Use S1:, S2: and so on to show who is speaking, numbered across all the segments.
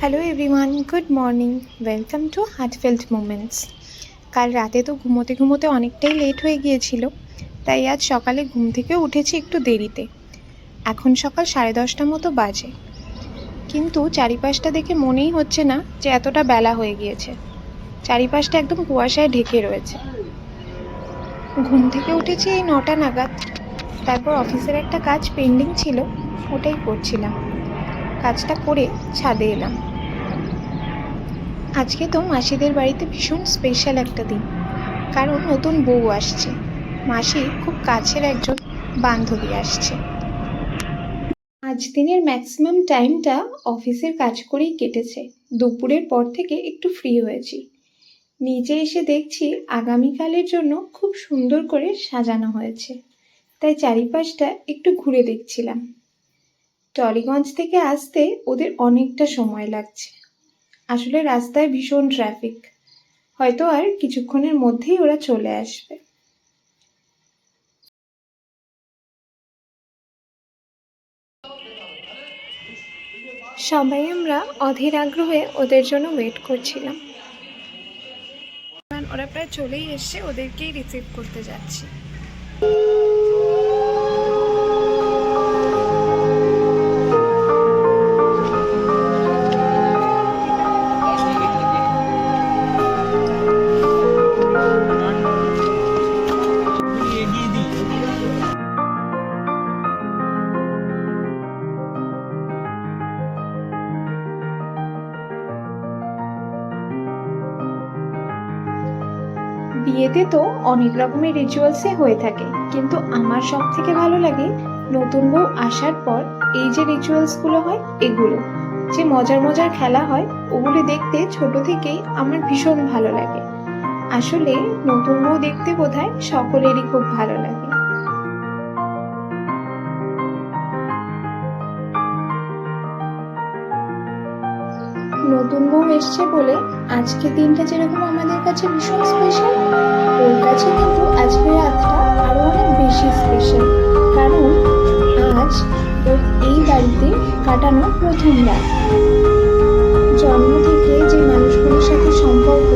S1: Hello everyone good morning welcome to heartfelt moments কাল রাতে তো ঘুমোতে ঘুমোতে অনেকটাই লেট হয়ে গিয়েছিল, তাই আজ সকালে ঘুম থেকে উঠেছি একটু দেরিতে। এখন সকাল সাড়ে দশটা মতো বাজে। কিন্তু চারিপাশটা দেখে মনেই হচ্ছে না যে এতটা বেলা হয়ে গিয়েছে। চারিপাশটা একদম কুয়াশায় ঢেকে রয়েছে। ঘুম থেকে উঠেছি এই নটা নাগাদ। তারপর অফিসের একটা কাজ পেন্ডিং ছিল, ওটাই করছিলাম। কাজটা করে ছাদে এলাম। আজকে তো মাসিদের বাড়িতে ভীষণ স্পেশাল একটা দিন। কারণ নতুন বউ আসছে। মাসি খুব কাছের একজন বান্ধবী আসছে। আজ দিনের ম্যাক্সিমাম টাইমটা অফিসের কাজ করেই কেটেছে। দুপুরের পর থেকে একটু ফ্রি হয়েছি। নিচে এসে দেখছি আগামীকালের জন্য খুব সুন্দর করে সাজানো হয়েছে। তাই চারিপাশটা একটু ঘুরে দেখছিলাম। টলিগঞ্জ থেকে আসতে ওদের অনেকটা সময় লাগছে। আসলে রাস্তায় ভীষণ ট্রাফিক হয়তো আর কিছুক্ষণের মধ্যেই ওরা চলে আসবে। সবাই আমরা অধীর আগ্রহে ওদের জন্য ওয়েট করছিলাম। ওরা প্রায় চলেই এসছে, ওদেরকেই রিসিভ করতে যাচ্ছি। বিয়েতে তো অনেক রকমের রিচুয়ালসই হয়ে থাকে। কিন্তু আমার সব থেকে ভালো লাগে নতুন বউ আসার পর এই যে রিচুয়ালসগুলো হয় এগুলো। যে মজার মজার খেলা হয়, ওগুলো দেখতে ছোট থেকেই আমার ভীষণ ভালো লাগে। আসলে নতুন বউ দেখতে বোধহয় সকলেরই খুব ভালো লাগে। নতুন বউ এসছে বলে আজকে দিনটা যেরকম আমাদের কাছে ভীষণ স্পেশাল ওর কাছে কিন্তু আজকের রাতটা আরও অনেক বেশি স্পেশাল কারণ আজ ওর এই বাড়িতে কাটানো প্রথম রাত। জন্ম থেকে যে মানুষগুলোর সাথে সম্পর্ক,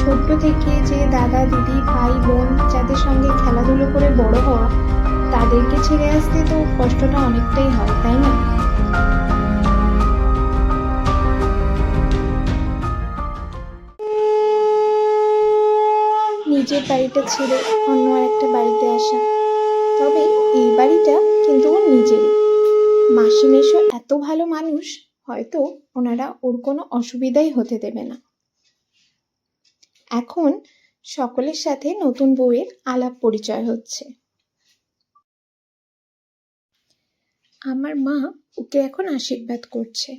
S1: ছোট্ট থেকে যে দাদা, দিদি, ভাই, বোন যাদের সঙ্গে খেলাধুলো করে বড় হওয়া, তাদেরকে ছেড়ে আসতে তো কষ্টটা অনেকটাই হয়, তাই না? নিজের বাড়িটা ছেড়ে অন্য আরেকটা বাড়িতে আসা। তবে এই বাড়িটা কিন্তু ওর নিজেরই। মাসি মেশো এত ভালো মানুষ, হয়তো ওনারা ওর কোনো অসুবিধাই হতে দেবে না। এখন সকলের সাথে নতুন বউয়ের আলাপ পরিচয় হচ্ছে। আমার মা ওকে এখন আশীর্বাদ করছে।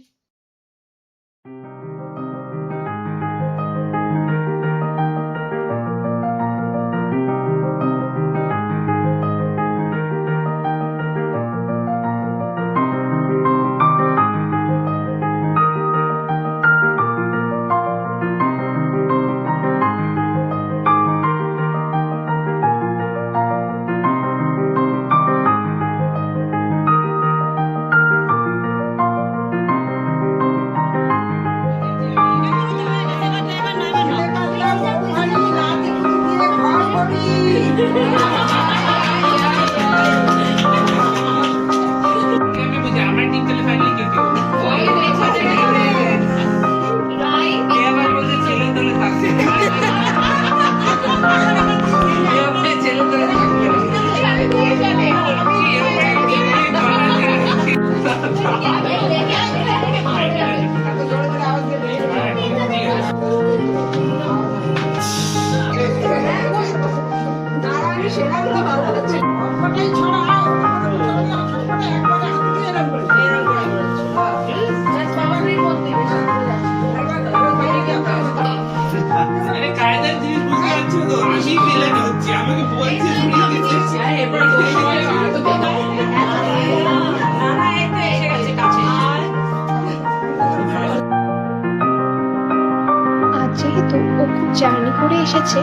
S1: যেহেতু ও খুব জার্নি করে এসেছে।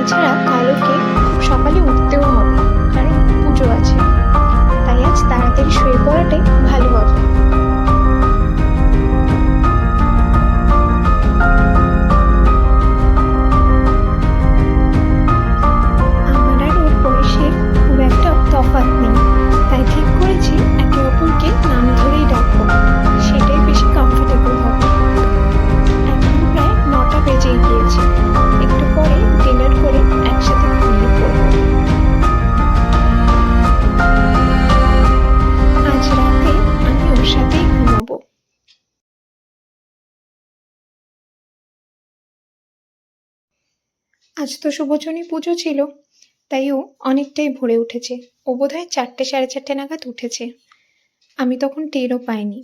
S1: এছাড়া কালোকে খুব সকালে উঠতেও হবে, কারণ পুজো আছে। তাই আজ তাড়াতাড়ি শুয়ে পড়াটাই ভালো হবে। আজ তো শুভচনী পুজো ছিল, তাই ও অনেকটাই ভোরে উঠেছে। ও বোধহয় চারটে সাড়ে চারটে নাগাদ উঠেছে। আমি তখন টেরও পাইনি।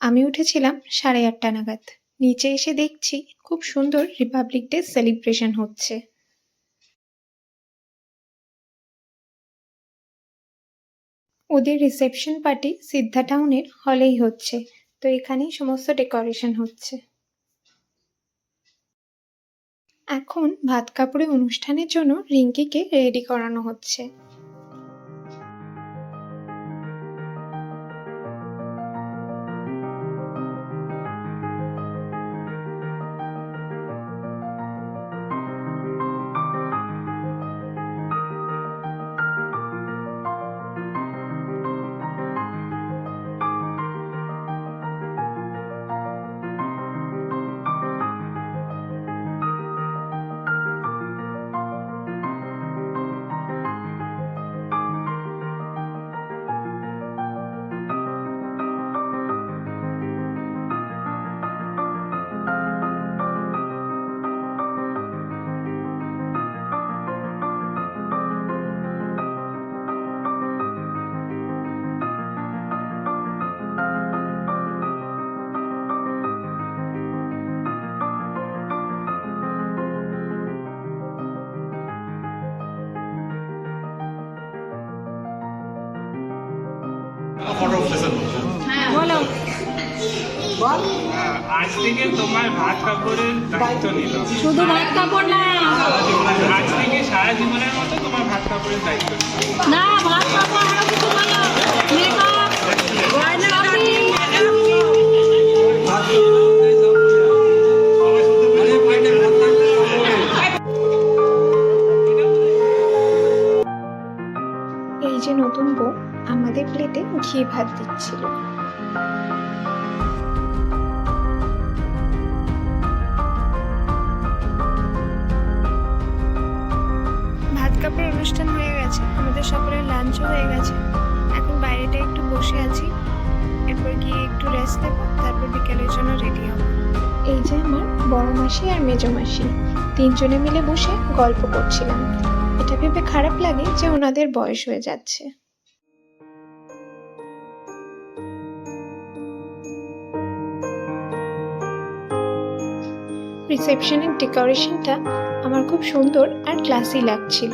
S1: আমি উঠেছিলাম সাড়ে আটটা নাগাদ। নিচে এসে দেখছি খুব সুন্দর রিপাবলিক ডে সেলিব্রেশন হচ্ছে। ওদের রিসেপশন পার্টি সিদ্ধা টাউনের হলেই হচ্ছে। তো এখানেই সমস্ত ডেকোরেশন হচ্ছে। এখন ভাত কাপড়ে অনুষ্ঠানের জন্য রিঙ্কিকে রেডি করানো হচ্ছে।
S2: বলো।
S3: আজ থেকে তোমার ভাত কাপড়ের দায়িত্ব নিল।
S2: শুধু ভাত কাপড় না।
S3: আজ থেকে সারা জীবনের মতো তোমার ভাত কাপড়ের দায়িত্ব
S2: না ভাত কাপড়
S1: ভাত দিচ্ছিল। ভাত কাপড় অনুষ্ঠান হয়ে গেছে, আমাদের সকলের লাঞ্চও হয়ে গেছে। এখন বাইরেটা একটু বসে আছি, এরপর গিয়ে একটু রেস্ট নেব, তারপর বিকেলের জন্য রেডি হব। এই যে আমার বড় মাসি আর মেজো মাসি, তিনজনে মিলে বসে গল্প করছিলাম। এটা ভেবে খারাপ লাগে যে ওনাদের বয়স হয়ে যাচ্ছে। রিসেপশনের ডেকোরেশনটা আমার খুব সুন্দর আর ক্লাসি লাগছিল।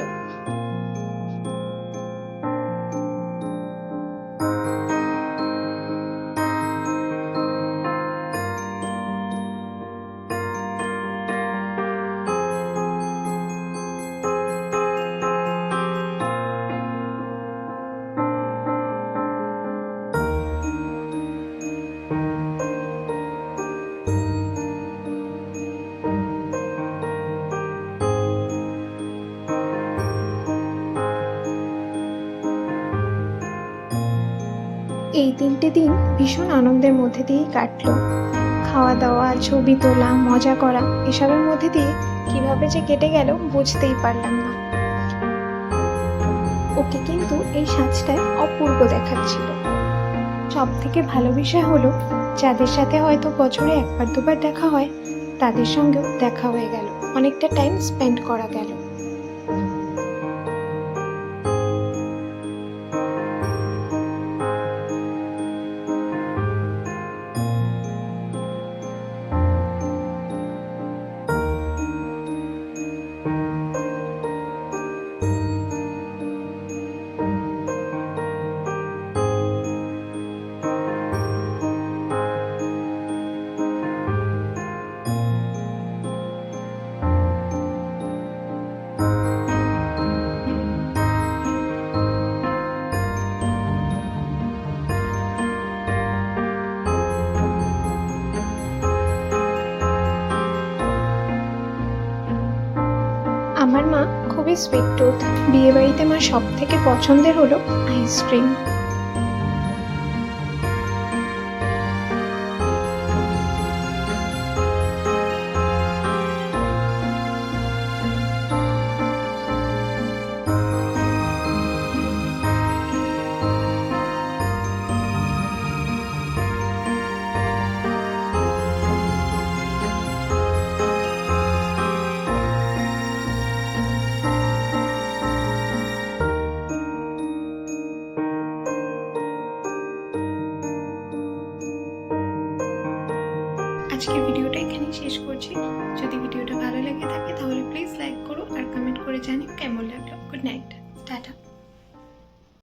S1: এই তিনটে দিন ভীষণ আনন্দের মধ্যে দিয়েই কাটলো। খাওয়া দাওয়া, ছবি তোলা, মজা করা, এসবের মধ্যে দিয়ে কীভাবে যে কেটে গেল বুঝতেই পারলাম না। ওকে কিন্তু এই সাজটায় অপূর্ব দেখাচ্ছিল। সব থেকে ভালো বিষয় হলো, যাদের সাথে হয়তো বছরে একবার দুবার দেখা হয়, তাদের সঙ্গেও দেখা হয়ে গেল। অনেকটা টাইম স্পেন্ড করা গেল। সুইট টুথ বিয়ে বাড়িতে আমার সব থেকে পছন্দের হলো আইসক্রিম